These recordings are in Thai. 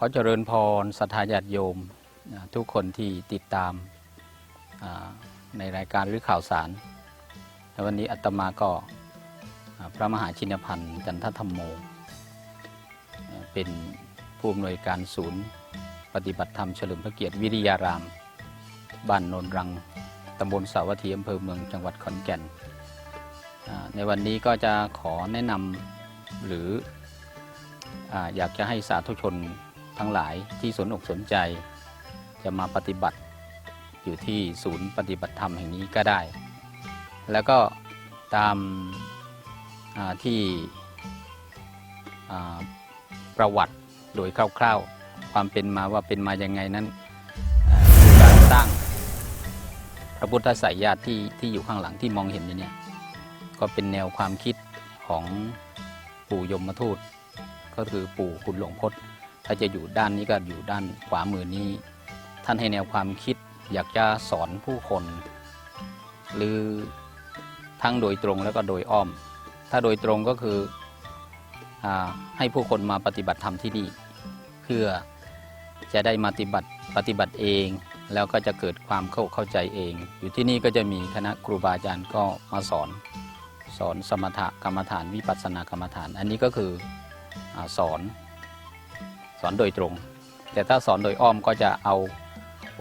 ขอเจริญพรสัทธาญาติโยม ทุกคนที่ติดตามในรายการหรือข่าวสารและวันนี้อาตมาก็พระมหาชินพันธ์จันทธรรมโม เป็นผู้อำนวยการศูนย์ ปฏิบัติธรรมเฉลิมพระเกียรติวิริยาราม บ้านโนนรังตำบลสาวัตถีอำเภอเมืองจังหวัดขอนแก่น ในวันนี้ก็จะขอแนะนำหรือออยากจะให้สาธุชน ทั้งหลายที่สนอกสนใจ จะมาปฏิบัติอยู่ที่ศูนย์ปฏิบัติธรรมแห่งนี้ก็ได้ แล้วก็ตามาที่ประวัติโดยคร่าวๆ ความเป็นมาว่าเป็นมายังไงนั้นการสร้งพระพุทธไสยญาติที่ที่อยู่ข้างหลังที่มองเห็นอยู่เนี่ยก็เป็นแนวความคิดของปู่ยมทูต ก็คือปู่คุณหลวงพจน์ ถ้าจะอยู่ด้านนี้ก็อยู่ด้านขวามือนี้ ท่านให้แนวความคิดอยากจะสอนผู้คน หรือทั้งโดยตรงแล้วก็โดยอ้อม ถ้าโดยตรงก็คืออให้ผู้คนมาปฏิบัติธรรมที่นี่ เพื่อจะได้มาปฏิบัติปฏิบัติเองแล้วก็จะเกิดความเข้าเข้าใจเอง อยู่ที่นี่ก็จะมีคณะครูบาอาจารย์ก็มาสอน สอนสมถกรรมฐานวิปัสสนากรรมฐาน อันนี้ก็คืออสอน สอนโดยตรง แต่ถ้าสอนโดยอ้อมก็จะเอา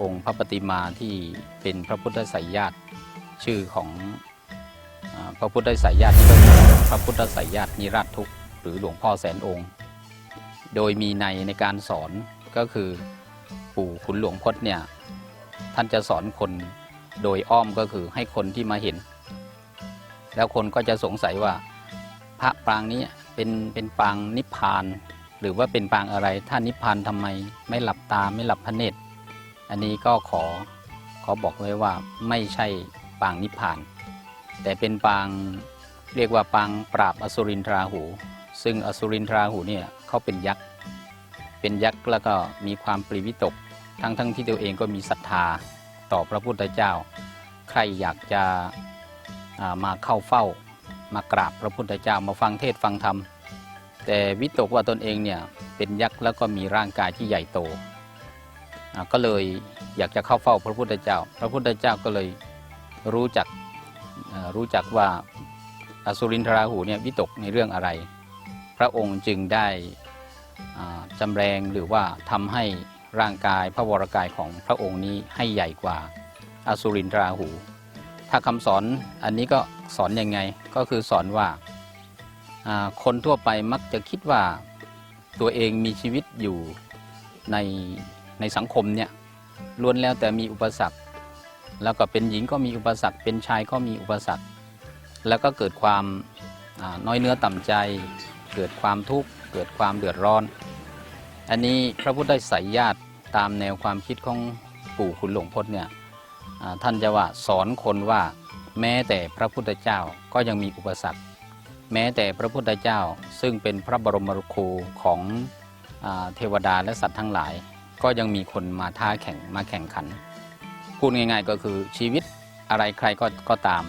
องค์พระปฏิมาที่เป็นพระพุทธไสยญาติชื่อของพระพุทธไสยญาตินี่ก็คือพระพุทธไสยญาตินิราชทุกหรือหลวงพ่อแสนองค์ โดยมีในในการสอนก็คือปู่ขุนหลวงพจน์เนี่ยท่านจะสอนคนโดยอ้อมก็คือให้คนที่มาเห็น แล้วคนก็จะสงสัยว่าพระปรางนี้เป็นเป็นปางนิพพาน หรือว่าเป็นปางอะไรถ้านนิพพานทำไมไม่หลับตาไม่หลับพระเนตรอันนี้ก็ขอขอบอกไว้ว่าไม่ใช่ปางนิพพาน แต่เป็นปางเรียกว่าปางปราบอสุรินทราหู ซึ่งอสุรินทราหูเนี่ยเขาเป็นยักษ์เป็นยักษ์แล้วก็มีความปรีวิตก ทั้งทั้งที่ตัวเองก็มีศรัทธาต่อพระพุทธเจ้า ใครอยากจะามาเข้าเฝ้ามากราบพระพุทธเจ้ามาฟังเทศฟังธรรม แต่วิตกว่าตนเองเนี่ยเป็นยักษ์แล้วก็มีร่างกายที่ใหญ่โต ก็เลยอยากจะเข้าเฝ้าพระพุทธเจ้า พระพุทธเจ้าก็เลยรู้จักรู้จักว่าอสุรินทราหูเนี่ยวิตกในเรื่องอะไร พระองค์จึงได้จำแรงหรือว่าทำให้ร่างกายพระวรกายของพระองค์นี้ให้ใหญ่กว่าอสุรินทราหู ถ้าคำสอนอันนี้ก็สอนยังไงก็คือสอนว่า คนทั่วไปมักจะคิดว่าตัวเองมีชีวิตอยู่ในในสังคมเนี่ยล้วนแล้วแต่มีอุปสรรค แล้วก็เป็นหญิงก็มีอุปสรรค เป็นชายก็มีอุปสรรค แล้วก็เกิดความน้อยเนื้อต่ำใจ เกิดความทุกข์เกิดความเดือดร้อน อันนี้พระพุทธไสยญาติตามแนวความคิดของปู่ขุนหลวงพจน์เนี่ยท่านจะว่าสอนคนว่าแม้แต่พระพุทธเจ้าก็ยังมีอุปสรรค แม้แต่พระพุทธเจ้าซึ่งเป็นพระบรมครูของอเทวดาและสัตว์ทั้งหลาย ก็ยังมีคนมาท้าแข่งมาแข่งขัน พูดง่ายๆก็คือชีวิตอะไรใครก็ก็ตาม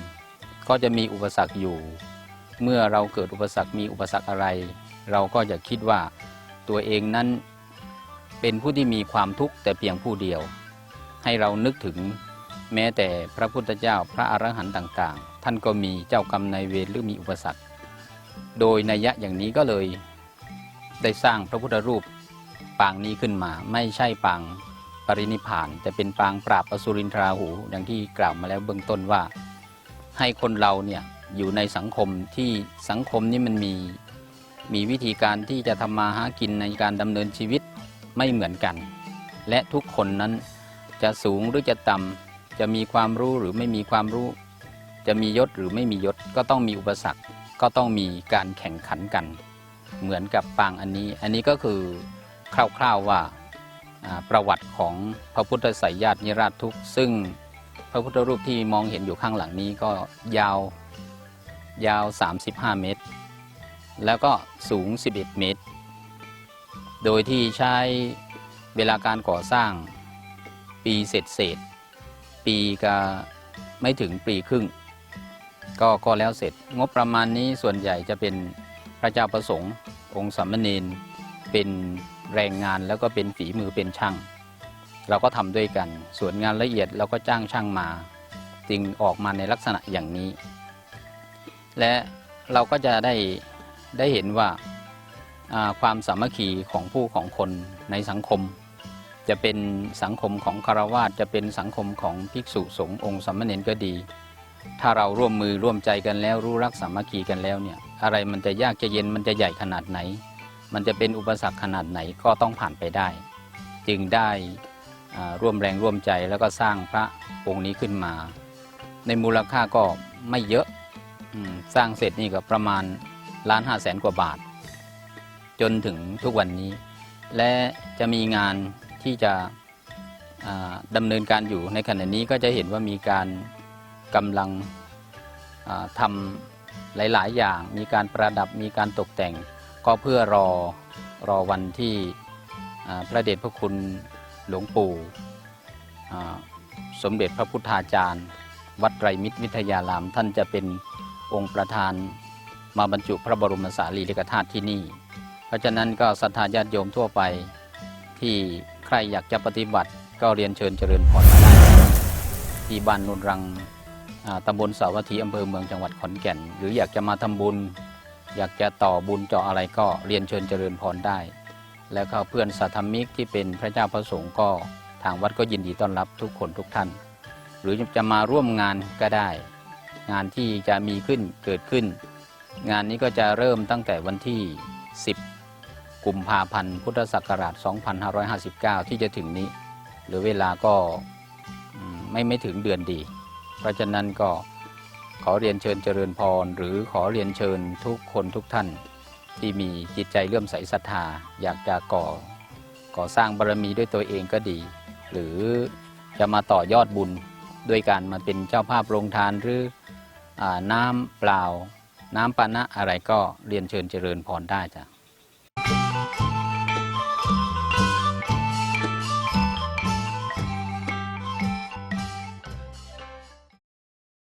ก็จะมีอุปสรรคอยู่ เมื่อเราเกิดอุปสรรคมีอุปสรรคอะไร เราก็อย่าคิดว่าตัวเองนั้นเป็นผู้ที่มีความทุกข์แต่เพียงผู้เดียว ให้เรานึกถึงแม้แต่พระพุทธเจ้าพระอรหันต์ต่าง ๆ ท่านก็มีเจ้ากรรมนายเวรหรือมีอุปสรรค โดยนัยยะอย่างนี้ก็เลย ได้สร้างพระพุทธรูปปางนี้ขึ้นมา ไม่ใช่ปางปรินิพาน แต่เป็นปางปราบอสุรินทราหูอย่างที่กล่าวมาแล้วเบื้องต้นว่า ให้คนเราเนี่ยอยู่ในสังคมที่สังคมนี้มันมีมีวิธีการที่จะทำมาหากินในการดำเนินชีวิตไม่เหมือนกัน และทุกคนนั้นจะสูงหรือจะต่ำจะมีความรู้หรือไม่มีความรู้ จะมียศหรือไม่มียศก็ต้องมีอุปสรรค ก็ต้องมีการแข่งขันกัน เหมือนกับปางอันนี้ อันนี้ก็คือคร่าวๆว่าประวัติของพระพุทธไสยญาตินิราชทุกซึ่งพระพุทธรูปที่มองเห็นอยู่ข้างหลังนี้ก็ยาวยาว 35 เมตร แล้วก็สูง 11 เมตร โดยที่ใช้เวลาการก่อสร้างปีเศษเศษปีก็ไม่ถึงปีครึ่ง ก็ก็แล้วเสร็จ งบประมาณนี้ส่วนใหญ่จะเป็นพระเจ้าประสงค์องค์สามเณรเป็นแรงงานแล้วก็เป็นฝีมือเป็นช่าง เราก็ทำด้วยกัน ส่วนงานละเอียดเราก็จ้างช่างมาจึงออกมาในลักษณะอย่างนี้ และเราก็จะได้ได้เห็นว่าอ่าความสามัคคีของผู้ของคนในสังคม จะเป็นสังคมของคารวาสจะเป็นสังคมของภิกษุสงฆ์องค์สามเณรก็ดี ถ้าเราร่วมมือร่วมใจกันแล้วรู้รักสามัคคีกันแล้วเนี่ยอะไรมันจะยากจะเย็นมันจะใหญ่ขนาดไหน มันจะเป็นอุปสรรคขนาดไหนก็ต้องผ่านไปได้ จึงได้ร่วมแรงร่วมใจแล้วก็สร้างพระองค์นี้ขึ้นมา ในมูลค่าก็ไม่เยอะสร้างเสร็จนี่ก็ประมาณล้านห้าแสนกว่าบาท จนถึงทุกวันนี้ และจะมีงานที่จะดำเนินการอยู่ในขณะนี้ก็จะเห็นว่ามีการ กำลังทำหลาย ๆ อย่าง มีการประดับมีการตกแต่ง ก็เพื่อรอรอวันที่พระเดชพระคุณหลวงปู่สมเด็จพระพุทธาจารย์ วัดไตรมิตรวิทยารามท่านจะเป็นองค์ประธานมาบรรจุพระบรมสารีริกธาตุที่นี่ เพราะฉะนั้นก็ศรัทธาญาติโยมทั่วไปที่ใครอยากจะปฏิบัติก็เรียนเชิญเจริญพรมาได้ที่บ้านนุนรัง ตำบลสาวัตถีอำเภอเมืองจังหวัดขอนแก่น หรืออยากจะมาทำบุญ อยากจะต่อบุญเจาะอะไรก็เรียนเชิญเจริญพรได้ แล้วก็เพื่อนสัทธมิกที่เป็นพระเจ้าพระสงฆ์ก็ทางวัดก็ยินดีต้อนรับทุกคนทุกท่าน หรือจะมาร่วมงานก็ได้ งานที่จะมีขึ้นเกิดขึ้น งานนี้ก็จะเริ่มตั้งแต่วันที่ 10 กุมภาพันธ์ พุทธศักราช 2559 ที่จะถึงนี้ หรือเวลาก็ไม่ไม่ถึงเดือนดี เพราะฉะนั้นก็ขอเรียนเชิญเจริญพร หรือขอเรียนเชิญทุกคนทุกท่าน ที่มีจิตใจเลื่อมใสศรัทธาอยากจะก่อก่อสร้างบารมีด้วยตัวเองก็ดี หรือจะมาต่อยอดบุญด้วยการมาเป็นเจ้าภาพโรงทานหรืออน้ำเปล่า น้ำปานะอะไรก็เรียนเชิญเจริญพรได้จ้ะ